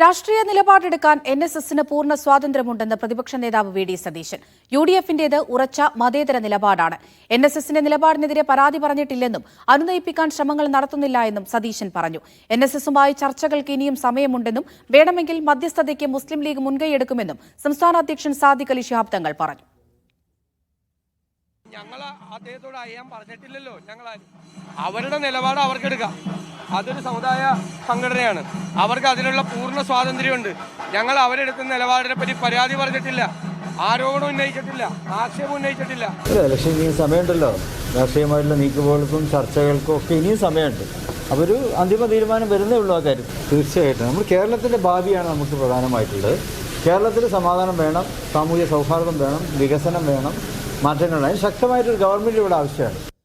രാഷ്ട്രീയ നിലപാടെടുക്കാൻ N S എസിന് പൂർണ സ്വാതന്ത്ര്യമുണ്ടെന്ന് പ്രതിപക്ഷ നേതാവ് V D Satheesan. U D എഫിന്റേത് ഉറച്ച മതേതര നിലപാടാണ്. എൻ എസ് എസിന്റെ നിലപാടിനെതിരെ പരാതി പറഞ്ഞിട്ടില്ലെന്നും അനുനയിപ്പിക്കാൻ ശ്രമങ്ങൾ നടത്തുന്നില്ല എന്നും സതീശൻ പറഞ്ഞു. എൻ എസ് എസുമായി ചർച്ചകൾക്ക് ഇനിയും സമയമുണ്ടെന്നും വേണമെങ്കിൽ മധ്യസ്ഥതയ്ക്ക് മുസ്ലിം ലീഗ് മുൻകൈയെടുക്കുമെന്നും സംസ്ഥാന അധ്യക്ഷൻ സാദിഖ് അലി ശിഹാബ് തങ്ങൾ പറഞ്ഞു. ഞങ്ങൾ അദ്ദേഹത്തോട് അയ്യാൻ പറഞ്ഞിട്ടില്ലല്ലോ. ഞങ്ങൾ അവരുടെ നിലപാട് അവർക്കെടുക്കാം. അതൊരു സമുദായ സംഘടനയാണ്. അവർക്ക് അതിനുള്ള പൂർണ സ്വാതന്ത്ര്യമുണ്ട്. ഞങ്ങൾ അവരെടുക്കുന്ന നിലപാടിനെ പറ്റി പരാതി പറഞ്ഞിട്ടില്ല. ആരോപണം ഉന്നയിച്ചിട്ടില്ല. ആക്ഷേപം ഉന്നയിച്ചിട്ടില്ല. അല്ല ഇലക്ഷൻ ഇനിയും സമയമുണ്ടല്ലോ. രാഷ്ട്രീയമായിട്ടുള്ള നീക്കുപോകൾക്കും ചർച്ചകൾക്കും ഒക്കെ ഇനിയും സമയമുണ്ട്. അപ്പോൾ ഒരു അന്തിമ തീരുമാനം വരുന്നേ ഉള്ളൂ ആ കാര്യം. തീർച്ചയായിട്ടും. നമ്മൾ കേരളത്തിന്റെ ഭാവിയാണ് നമുക്ക് പ്രധാനമായിട്ടുള്ളത്. കേരളത്തിൽ സമാധാനം വേണം സാമൂഹ്യ സൗഹാർദ്ദം വേണം വികസനം വേണം മാറ്റങ്ങൾ വേണം. അതിന് ശക്തമായിട്ടൊരു ഗവൺമെന്റ് ഇവിടെ ആവശ്യമാണ്.